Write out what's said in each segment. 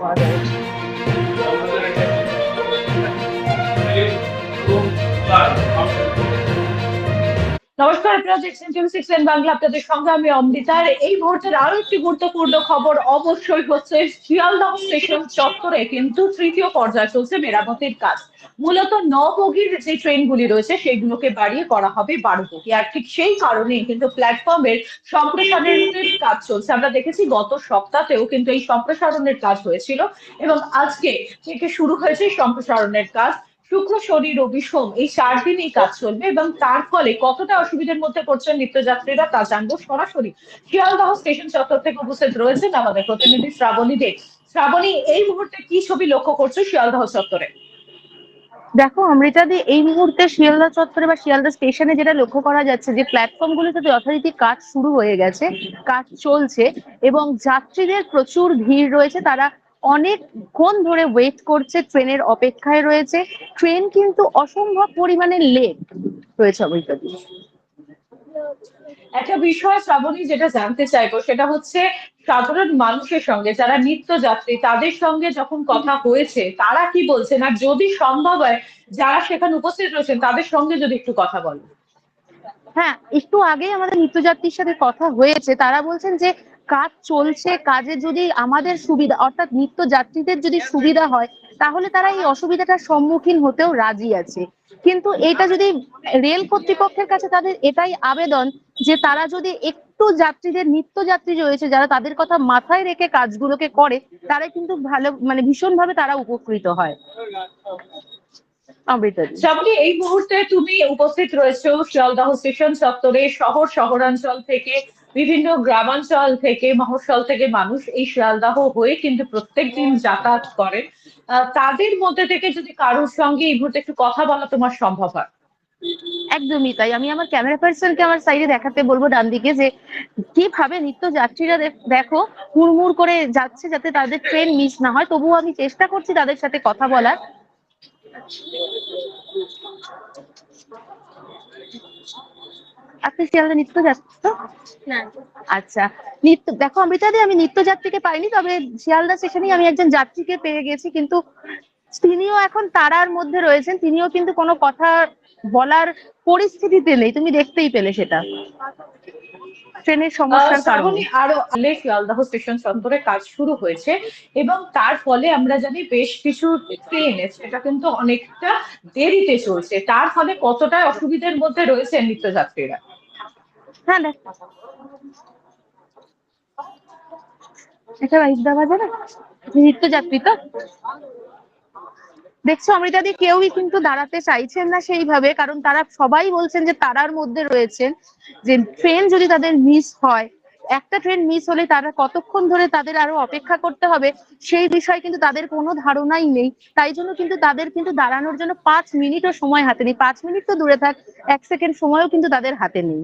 我的 নমস্কার, আপনারা দেখছেন টিভি সিক্স বাংলা আপনাদের সঙ্গে আমি অমৃতার এই মুহূর্তের আরও একটি গুরুত্বপূর্ণ খবর অবশ্যই হচ্ছে শিয়ালদহ স্টেশন চত্বরে কিন্তু তৃতীয় পর্যায়ে চলছে মেরামতির কাজ। মূলত ন যে ট্রেনগুলি রয়েছে, সেগুলোকে বাড়িয়ে করা হবে বারো বগি আর ঠিক সেই কারণে কিন্তু প্ল্যাটফর্মের সম্প্রসারণের কাজ চলছে। আমরা দেখেছি গত সপ্তাহেও কিন্তু এই সম্প্রসারণের কাজ হয়েছিল এবং আজকে থেকে শুরু হয়েছে সম্প্রসারণের কাজ। শুক্র শরীর রবি সোম এই চার দিন এই কাজ চলবে এবং তার ফলে কতটা অসুবিধার মধ্যে পড়ছেন নিত্যযাত্রীরা তা জানব সরাসরি। শিয়ালদহ স্টেশন চত্বর থেকে উপস্থিত রয়েছেন আমাদের প্রতিনিধি শ্রাবণী দে। শ্রাবণী, এই মুহূর্তে কি ছবি লক্ষ্য করছ শিয়ালদহ চত্বরে? দেখো অমৃতাদি এই মুহূর্তে শিয়ালদা চত্বরে বা শিয়ালদা স্টেশনে যেটা লক্ষ্য করা যাচ্ছে যে প্ল্যাটফর্ম গুলোতে যথারীতি কাজ শুরু হয়ে গেছে, কাজ চলছে এবং যাত্রীদের প্রচুর ভিড় রয়েছে, তারা অনেকক্ষণ ধরে ওয়েট করছে ট্রেনের অপেক্ষায় রয়েছে। ট্রেন কিন্তু অসম্ভব পরিমাণে লেট রয়েছে অমৃতাদি একটা বিষয় শ্রাবণী যেটা জানতে চাইব সেটা হচ্ছে সাধারণ মানুষের সঙ্গে যারা নিত্যযাত্রী তাদের সঙ্গে যখন কথা হয়েছে তারা কি বলছেন? আর যদি সম্ভব হয় যারা সেখানে উপস্থিত রয়েছেন তাদের সঙ্গে যদি একটু কথা বলো হ্যাঁ একটু আগেই আমাদের নিত্যযাত্রীর সাথে কথা হয়েছে। তারা বলছেন যে কাজ চলছে, কাজে যদি আমাদের সুবিধা, অর্থাৎ নিত্যযাত্রীদের যদি সুবিধা হয়, তাহলে তারা এই অসুবিধাটার সম্মুখীন হতেও রাজি আছে। কিন্তু এটা যদি রেল কর্তৃপক্ষের কাছে তাদের এটাই আবেদন যে তারা যদি একটু যাত্রীদের, নিত্যযাত্রী রয়েছে যারা তাদের কথা মাথায় রেখে কাজগুলোকে করে, তারা কিন্তু ভালো মানে ভীষণ ভাবে তারা উপকৃত হয়। অমৃতা এই মুহূর্তে তুমি উপস্থিত রয়েছো শিয়ালদহ স্টেশন চত্বরে শহর, শহরাঞ্চল থেকে। বিভিন্ন গ্রামাঞ্চল থেকে মহসল থেকে মানুষ এই শিয়ালদাহ হয়ে কিন্তু প্রত্যেক দিন যাতায়াত করেন। তাদের মধ্যে থেকে যদি কারোর সঙ্গে এই মুহূর্তে একটু কথা বলা তোমার সম্ভব হয়? একদমই তাই। আমি আমার ক্যামেরা পার্সনকে আমার সাইডে দেখাতে বলব ডান দিকে যে, কীভাবে নিত্য যাত্রীরা দেখ- দেখো, হুড়মুড় করে যাচ্ছে যাতে তাদের ট্রেন মিস না হয়। তবুও আমি চেষ্টা করছি তাদের সাথে কথা বলার। আপনি শিয়ালদা নিত্য যাত্রী তো আচ্ছা নিত্য দেখো অমৃতাদি আমি নিত্যযাত্রীকে পাইনি তবে শিয়ালদা স্টেশনেই আমি একজন যাত্রীকে পেয়ে গেছি কিন্তু তিনিও এখন তারার মধ্যে রয়েছেন তিনিও কিন্তু কোনো কথা বলার পরিস্থিতিতে নেই তুমি দেখতেই পেলে সেটা। ট্রেনের সমস্যার কারণে। আরও আলে শিয়ালদাহ স্টেশন চত্বরে কাজ শুরু হয়েছে এবং তার ফলে আমরা জানি বেশ কিছু ট্রেন সেটা কিন্তু অনেকটা দেরিতে চলছে। তার ফলে কতটা অসুবিধার মধ্যে রয়েছে নিত্যযাত্রীরা? হ্যাঁ দেখ। এটা বাইশ দেওয়া যাবে নিত্যযাত্রী তো? দেখছ অমৃতাদি কেউই কিন্তু দাঁড়াতে চাইছেন না সেইভাবে, কারণ তারা সবাই বলছেন যে তারার মধ্যে রয়েছেন যে ট্রেন যদি তাদের মিস হয়, একটা ট্রেন মিস হলে তারা কতক্ষণ ধরে তাদের আরও অপেক্ষা করতে হবে, সেই বিষয়ে কিন্তু তাদের কোনো ধারণাই নেই। তাই জন্য কিন্তু তাদের কিন্তু দাঁড়ানোর জন্য পাঁচ মিনিটও সময় হাতে নেই। পাঁচ মিনিট তো দূরে থাক, এক সেকেন্ড সময়ও কিন্তু তাদের হাতে নেই।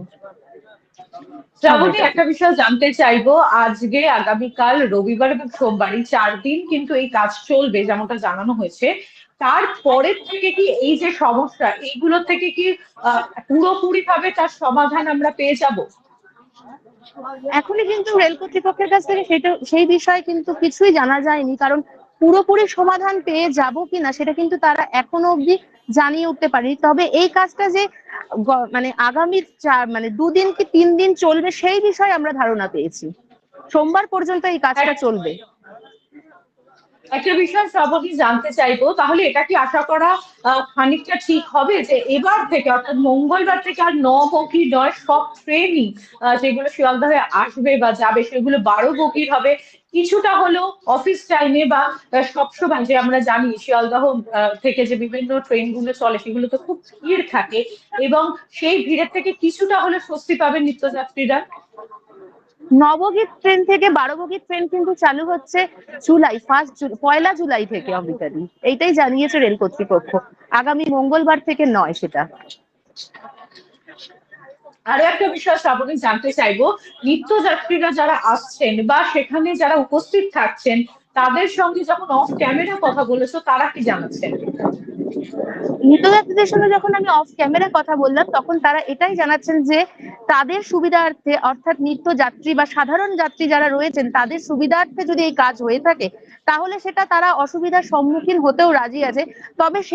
শ্রাবণী, একটা বিষয় জানতে চাইব, আজকে, আগামীকাল, রবিবার এবং সোমবার এই চার দিন কিন্তু এই কাজ চলবে, যেমনটা জানানো হয়েছে। তারপরের থেকে কি এই যে সমস্যা এইগুলো থেকে কি পুরোপুরি ভাবে তার সমাধান আমরা পেয়ে যাব? এখনই কিন্তু রেল কর্তৃপক্ষের কাছ থেকে সেটা সেই বিষয়ে কিন্তু কিছুই জানা যায়নি কারণ পুরোপুরি সমাধান পেয়ে যাব কিনা সেটা কিন্তু তারা এখনও অবধি জানিয়ে উঠতে পারেনি। তবে এই কাজটা যে মানে আগামী চার মানে দুদিন কি তিন দিন চলবে সেই বিষয়ে আমরা ধারণা পেয়েছি। সোমবার পর্যন্ত এই কাজটা চলবে। একটা বিষয় শ্রাবণী জানতে চাইব, তাহলে এটা কি আশা করা খানিকটা ঠিক হবে যে এবার থেকে, অর্থাৎ মঙ্গলবার থেকে আর ন বগি নয়, সব ট্রেনই যেগুলো শিয়ালদহে আসবে বা যাবে, সেগুলো বারো বগির হবে। কিছুটা হলেও অফিস টাইমে বা সবসময় যে আমরা জানি শিয়ালদহ থেকে যে বিভিন্ন ট্রেনগুলো চলে, সেগুলো তো খুব ভিড় থাকে এবং সেই ভিড়ের থেকে কিছুটা হলে স্বস্তি পাবে নিত্যযাত্রীরা। নবগীত ট্রেন থেকে বারো বগির ট্রেন কিন্তু চালু হচ্ছে জুলাই ফার্স্ট পয়লা জুলাই থেকে অমৃতাদি। এইটাই জানিয়েছে রেল কর্তৃপক্ষ। আগামী মঙ্গলবার থেকে নয় সেটা। আরও একটা বিষয় শ্রাবণী, জানতে চাইব, নিত্যযাত্রীরা যারা আসছেন বা সেখানে যারা উপস্থিত থাকছেন তাদের সঙ্গে যখন অফ ক্যামেরা কথা বলেছ, তারা কি জানাচ্ছে? নিত্যযাত্রীদের সঙ্গে যখন আমি অফ ক্যামেরা কথা বললাম, তখন তারা এটাই জানাচ্ছেন যে, তাদের সুবিধার্থে, অর্থাৎ নিত্য যাত্রী বা সাধারণ যাত্রী যারা রয়েছেন, তাদের সুবিধার্থে যদি এই কাজ হয়ে থাকে, তাহলে সেটা তারা অসুবিধার সম্মুখীন হতেও রাজি আছে। তবে সেই